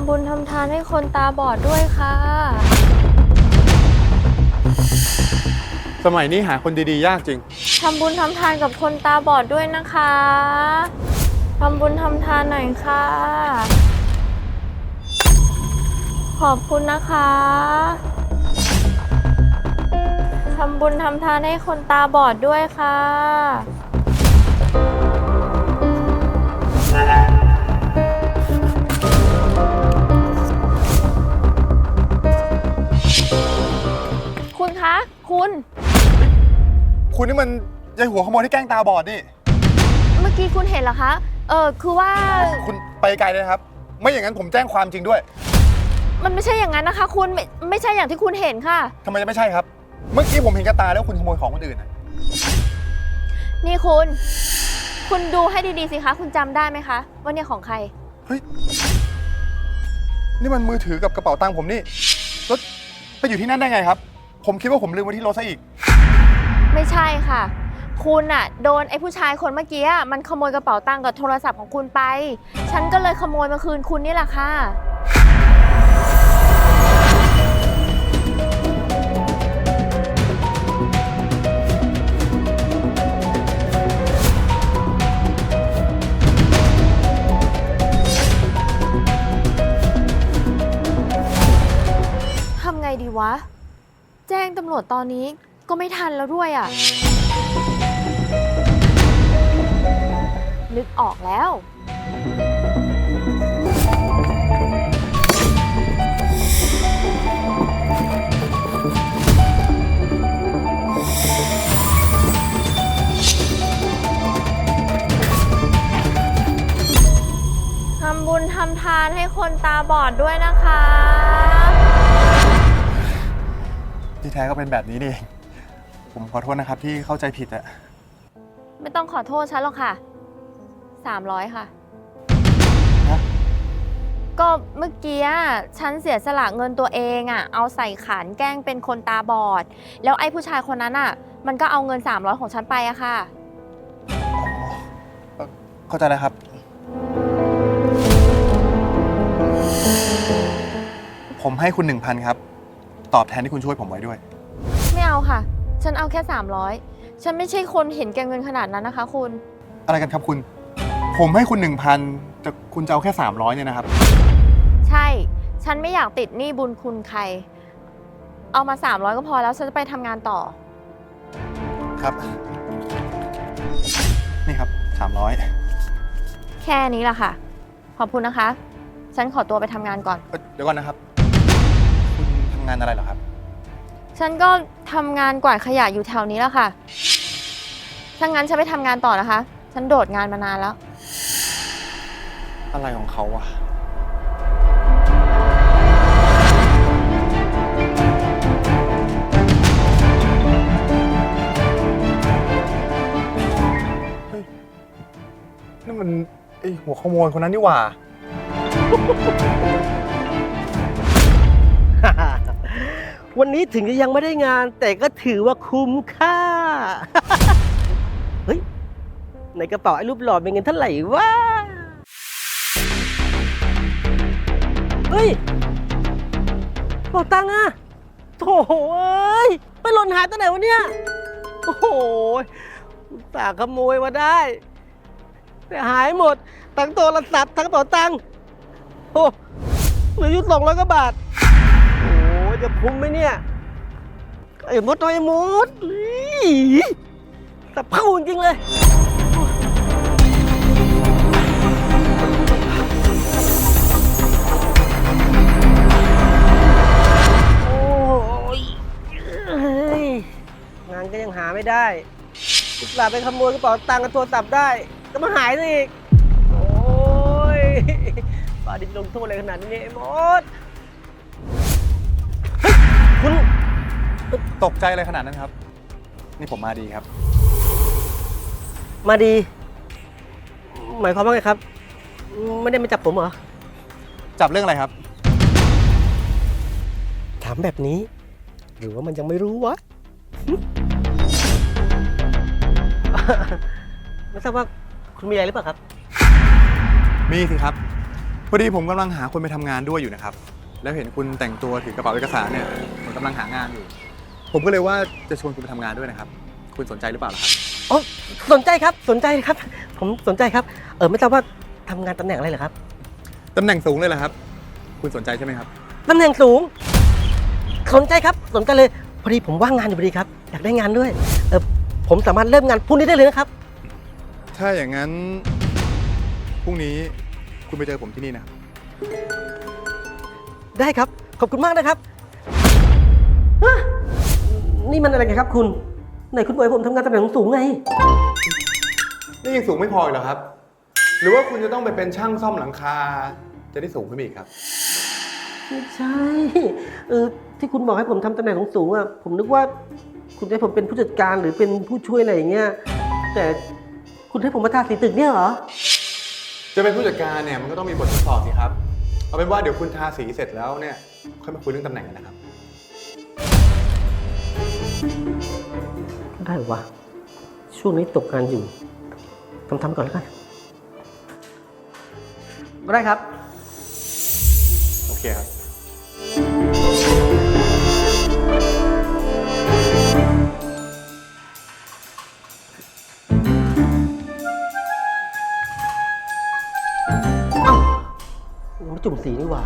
ำบุญทำทานให้คนตาบอดด้วยค่ะ สมัยนี้หาคนดีๆ ยากจริง ทำบุญทำทานกับคนตาบอดด้วยนะคะ ทำบุญทำทานหน่อยค่ะ ขอบคุณนะคะ ทำบุญทำทานให้คนตาบอดด้วยค่ะ คะคุณ คุณนี่มันยายหัวขโมยที่แกล้งตาบอดนี่ เมื่อกี้คุณเห็นเหรอคะ เออคือว่า คุณไปไกลเลยนะครับ ไม่อย่างนั้นผมแจ้งความจริงด้วย มันไม่ใช่อย่างนั้นนะคะ คุณไม่ไม่ใช่อย่างที่คุณเห็นค่ะ ทำไมจะไม่ใช่ครับ เมื่อกี้ผมเห็นกับตาแล้วคุณขโมยของคนอื่นนะนี่คุณ คุณดูให้ดีๆสิคะ คุณจำได้ไหมคะ ว่าเนี่ยของใคร เฮ้ย นี่มันมือถือกับกระเป๋าตังค์ผมนี่ แล้วไปอยู่ที่นั่นได้ไงครับ ผมคิดว่าผมลืมไว้ที่รถซะอีก ไม่ใช่ค่ะ คุณอะโดนไอ้ผู้ชายคนเมื่อกี้อะมันขโมยกระเป๋าตังค์กับโทรศัพท์ของคุณไป ฉันก็เลยขโมยมาคืนคุณนี่แหละค่ะำรวจตอนนี้ก็ไม่ทันแล้วด้วยอะ นึกออกแล้ว ทำบุญทำทานให้คนตาบอดด้วยนะคะ แท้ก็เป็นแบบนี้นี่เอง ผมขอโทษนะครับที่เข้าใจผิดอะไม่ต้องขอโทษฉันหรอกค่ะ 300 ค่ะฮะก็เมื่อกี้อะฉันเสียสละเงินตัวเองอะเอาใส่ขันแกล้งเป็นคนตาบอด แล้วไอ้ผู้ชายคนนั้นอะมันก็เอาเงิน 300 ของฉันไปอะค่ะเอ่อเข้าใจแล้วครับ ผมให้คุณหนึ่งพันครับ ตอบแทนที่คุณช่วยผมไว้ด้วย ไม่เอาค่ะ ฉันเอาแค่ 300 ฉันไม่ใช่คนเห็นแก่เงินขนาดนั้นนะคะ คุณ อะไรกันครับคุณ ผมให้คุณหนึ่งพันแต่คุณจะเอาแค่สามร้อยเนี่ยนะครับ ใช่ ฉันไม่อยากติดหนี้บุญคุณใคร เอามา 300 ก็พอแล้ว ฉันจะไปทำงานต่อ ครับ นี่ครับสามร้อยแค่นี้แหละค่ะ ขอบคุณนะคะ ฉันขอตัวไปทำงานก่อนเดี๋ยวก่อนนะครับคุณทำ งานอะไรเหรอครับ ฉันก็ทำงานกวาดขยะอยู่แถวนี้แล้วค่ะ ถ้างั้นฉันไปทำงานต่อนะคะ ฉันโดดงานมานานแล้ว อะไรของเขาวะเฮ้ยนั่นมันไอหัวขโมยคนนั้นนี่หว่า วันนี้ถึงจะยังไม่ได้งาน แต่ก็ถือว่าคุ้มค่า เฮ้ย ในกระเป๋าไอ้รูปหล่อเป็นเงินเท่าไหร่วะ เฮ้ยบอกตังค์อะโถเอ้ยไปหล่นหายตัวไหนวะเนี่ย โอ้โหอุตส่าห์ขโมยมาได้ แต่หายหมด ทั้งโทรศัพท์ทั้งกระเป๋าตังค์โอ้เหลืออยู่สองร้อยกว่าบาท จะคุ้มไหมเนี่ย ไอ้มดน้อยไอ้มดแต่เผาจริงเลย โอ้ยเอ้ยงานก็ยังหาไม่ได้อุตส่าห์ไปขโมยกระเป๋าตังค์กับโทรศัพท์ได้ ก็มาหายซะอีก โอ้ยบาดินลงโทษอะไรขนาดนี้เนี่ยไอ้มด คุณตกใจอะไรขนาดนั้นครับ นี่ผมมาดีครับ มาดี หมายความว่าไงครับ ไม่ได้มาจับผมเหรอ จับเรื่องอะไรครับ ถามแบบนี้ หรือว่ามันยังไม่รู้วะหึไม่ทราบว่าคุณมีอะไรหรือเปล่าครับ มีสิครับ พอดีผมกำลังหาคนไปทำงานด้วยอยู่นะครับ แล้วเห็นคุณแต่งตัวถือกระเป๋าเอกสารเนี่ยผมกำ ลังหางานอยู่ ผมก็เลยว่าจะชวนคุณไปทำงานด้วยนะครับ คุณสนใจหรือเปล่าล่ะครับอ๋อสนใจครับสนใจครับ ผมสนใจครับ เออไม่ทราบว่าทำงานตำแหน่งอะไรเหรอครับตำแหน่งสูงเลยเหรอครับ คุณสนใจใช่ไหมครับ ตำแหน่งสูง สนใจครับ สนใจเลยพอดีผมว่างงานอยู่พอดีครับ อยากได้งานด้วย เออผมสามารถเริ่มงานพรุ่งนี้ได้เลยนะครับ ถ้าอย่างนั้นพรุ่งนี้คุณไปเจอผมที่นี่นะครับ ได้ครับ ขอบคุณมากนะครับ ฮะนี่มันอะไรกันครับคุณไหนคุณบอกให้ผมทำงานตำแหน่งสูงไง นี่ยังสูงไม่พออีกเหรอครับ หรือว่าคุณจะต้องไปเป็นช่างซ่อมหลังคา จะได้สูงขึ้นไปอีกครับ ไม่ใช่เออที่คุณบอกให้ผมทำตำแหน่งสูงๆอะผมนึกว่า คุณจะให้ผมเป็นผู้จัดการหรือเป็นผู้ช่วยอะไรอย่างเงี้ยแต่คุณให้ผมมาทาสีตึกเนี่ยเหรอจะเป็นผู้จัดการเนี่ยมันก็ต้องมีบททดสอบสิครับ เอาเป็นว่าเดี๋ยวคุณทาสีเสร็จแล้วเนี่ยค่อยมาคุยเรื่องตำแหน่งกันนะครับ ได้วะ ช่วงนี้ตกงานอยู่ทำทำก่อนแล้วกันก็ได้ครับ โอเคครับ เอ้ามาจุ่มสีนี่หว่า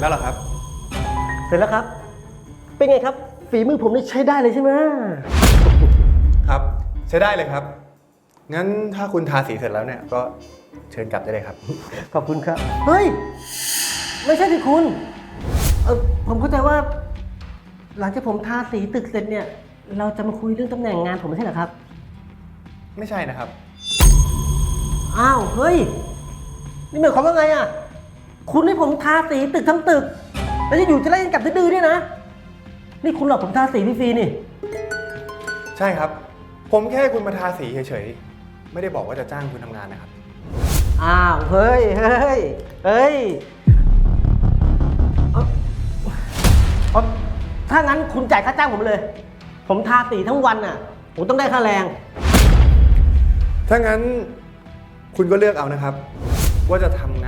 สร็จแล้วเหรอครับ เสร็จแล้วครับ เป็นไงครับ ฝีมือผมนี่ใช้ได้เลยใช่ไหมครับ ใช้ได้เลยครับ งั้นถ้าคุณทาสีเสร็จแล้วเนี่ยก็เชิญกลับได้เลยครับ ขอบคุณครับ เฮ้ย ไม่ใช่สิคุณ เออผมเข้าใจว่า หลังจากผมทาสีตึกเสร็จเนี่ย เราจะมาคุยเรื่องตำแหน่งงานผมไม่ใช่เหรอครับ ไม่ใช่นะครับ อ้าว เฮ้ย นี่หมายความว่าไงอะ คุณให้ผมทาสีตึกทั้งตึก แล้วจะอยู่จะไล่กันกลับดื้อๆเนี่ยนะ นี่คุณหลอกผมทาสีฟรีๆนี่ ใช่ครับ ผมแค่ให้คุณมาทาสีเฉยๆ ไม่ได้บอกว่าจะจ้างคุณทำงานนะครับ อ้าว เฮ้ย เฮ้ย เฮ้ยเอาเอาถ้างั้นคุณจ่ายค่าจ้างผมเลย ผมทาสีทั้งวันอะ ผมต้องได้ค่าแรง ถ้างั้นคุณก็เลือกเอานะครับ ว่าจะทำงาน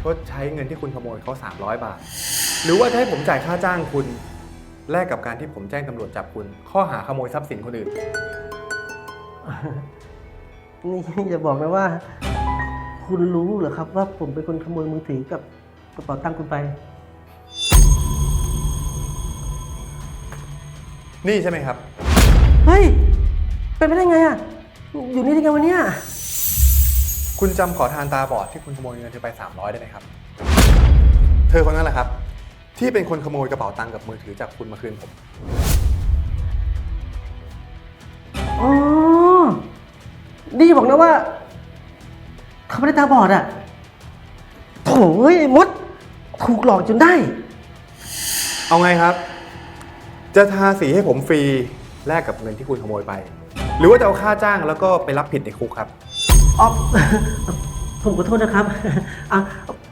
ชดใช้เงินที่คุณขโมยเขา300 บาท หรือว่าจะให้ผมจ่ายค่าจ้างคุณ แลกกับการที่ผมแจ้งตำรวจจับคุณ ข้อหาขโมยทรัพย์สินคนอื่น นี่อย่าบอกนะว่า คุณรู้เหรอครับ ว่าผมเป็นคนขโมยมือถือกับกระเป๋าตังค์คุณไป นี่ใช่ไหมครับ เฮ้ย เป็นไปได้ไงอะ อยู่นี่ได้ไงวะเนี่ย คุณจำขอทานตาบอดที่คุณขโมยเงินเธอไป 300 ได้ไหมครับ เธอคนนั้นแหละครับ ที่เป็นคนขโมยกระเป๋าตังค์กับมือถือจากคุณมาคืนผม อ๋อนี่บอกนะว่า เขาไม่ได้ตาบอดอะ โถ่เอ้ยไอ้มด ถูกหลอกจนได้ เอาไงครับ จะทาสีให้ผมฟรีแลกกับเงินที่คุณขโมยไป หรือว่าจะเอาค่าจ้างแล้วก็ไปรับผิดในคุกครับ อ๋อผมขอโทษนะครับอะ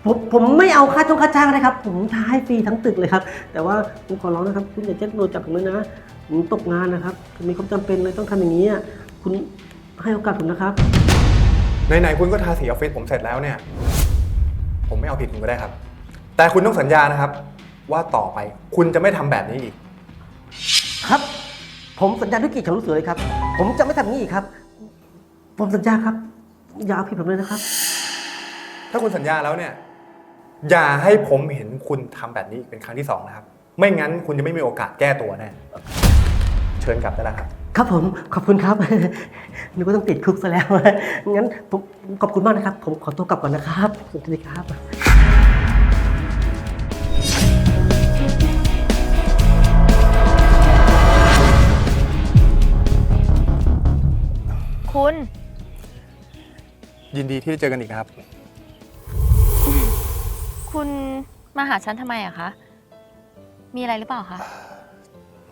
ผมผมไม่เอาค่าจ้างค่าจ้างนะครับ ผมทาให้ฟรีทั้งตึกเลยครับ แต่ว่าผมขอร้องนะครับ คุณอย่าแจ้งตำรวจจับผมเลยนะ ผมตกงานนะครับมีความจำเป็นเลยต้องทำอย่างนี้อะคุณให้โอกาสผมนะครับ ไหนๆคุณก็ทาสีออฟฟิศผมเสร็จแล้วเนี่ย ผมไม่เอาผิดคุณก็ได้ครับ แต่คุณต้องสัญญานะครับ ว่าต่อไปคุณจะไม่ทำแบบนี้อีก ครับ ผมสัญญาด้วยเกียรติของลูกเสือเลยครับ ผมจะไม่ทำอย่างนี้อีกครับ ผมสัญญาครับ อย่าเอาผิดผมเลยนะครับ ถ้าคุณสัญญาแล้วเนี่ย อย่าให้ผมเห็นคุณทำแบบนี้อีกเป็นครั้งที่สองนะครับ ไม่งั้นคุณจะไม่มีโอกาสแก้ตัวแน่เชิญกลับได้แล้วครับ ครับผมขอบคุณครับ นึกว่าต้องติดคุกซะแล้วงั้นผมขอบคุณมากนะครับ ผมขอตัวกลับก่อนนะครับสวัสดีครับ คุณ ยินดีที่ได้เจอกันอีกนะครับ คุณมาหาฉันทำไมอะคะ มีอะไรหรือเปล่าคะ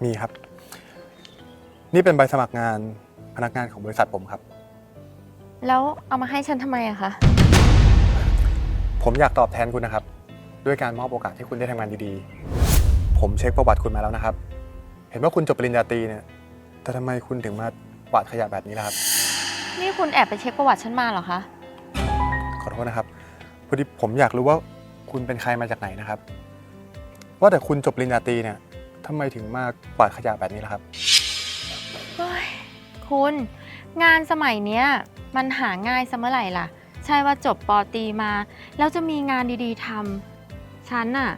มีครับ นี่เป็นใบสมัครงานพนักงานของบริษัทผมครับ แล้วเอามาให้ฉันทำไมอะคะ ผมอยากตอบแทนคุณนะครับ ด้วยการมอบโอกาสให้คุณได้ทำงานดีๆ ผมเช็คประวัติคุณมาแล้วนะครับ เห็นว่าคุณจบปริญญาตรีเนี่ย แต่ทำไมคุณถึงมากวาดขยะแบบนี้ล่ะครับ นี่คุณแอบไปเช็คประวัติฉันมาเหรอคะ ขอโทษนะครับพอดีผมอยากรู้ว่าคุณเป็นใครมาจากไหนนะครับ ว่าแต่คุณจบปริญญาตรีเนี่ยทำไมถึงมากวาดขยะแบบนี้ล่ะครับ เฮ้ยคุณ งานสมัยเนี้ยมันหาง่ายซะเมื่อไหร่ล่ะ ใช่ว่าจบปอตรีมา แล้วจะมีงานดีๆทำฉันน่ะ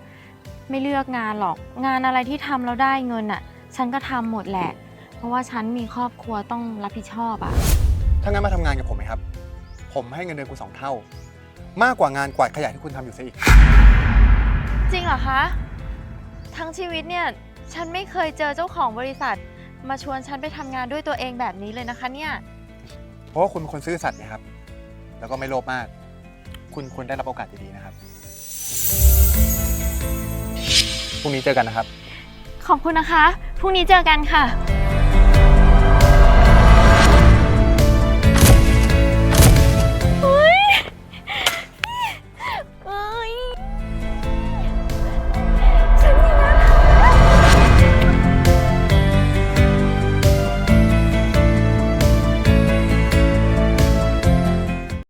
ไม่เลือกงานหรอก งานอะไรที่ทำแล้วได้เงินน่ะ ฉันก็ทำหมดแหละ เพราะว่าฉันมีครอบครัวต้องรับผิดชอบอะถ้างั้นมาทำงานกับผมไหมครับ ผมให้เงินเดือนคุณสองเท่า มากกว่างานกวาดขยะที่คุณทำอยู่ซะอีก จริงเหรอคะ ทั้งชีวิตเนี่ย ฉันไม่เคยเจอเจ้าของบริษัท มาชวนฉันไปทำงานด้วยตัวเองแบบนี้เลยนะคะเนี่ย เพราะว่าคุณเป็นคนซื่อสัตย์นะครับ แล้วก็ไม่โลภมาก คุณควรได้รับโอกาสดีๆนะครับ พรุ่งนี้เจอกันนะครับ ขอบคุณนะคะ พรุ่งนี้เจอกันค่ะ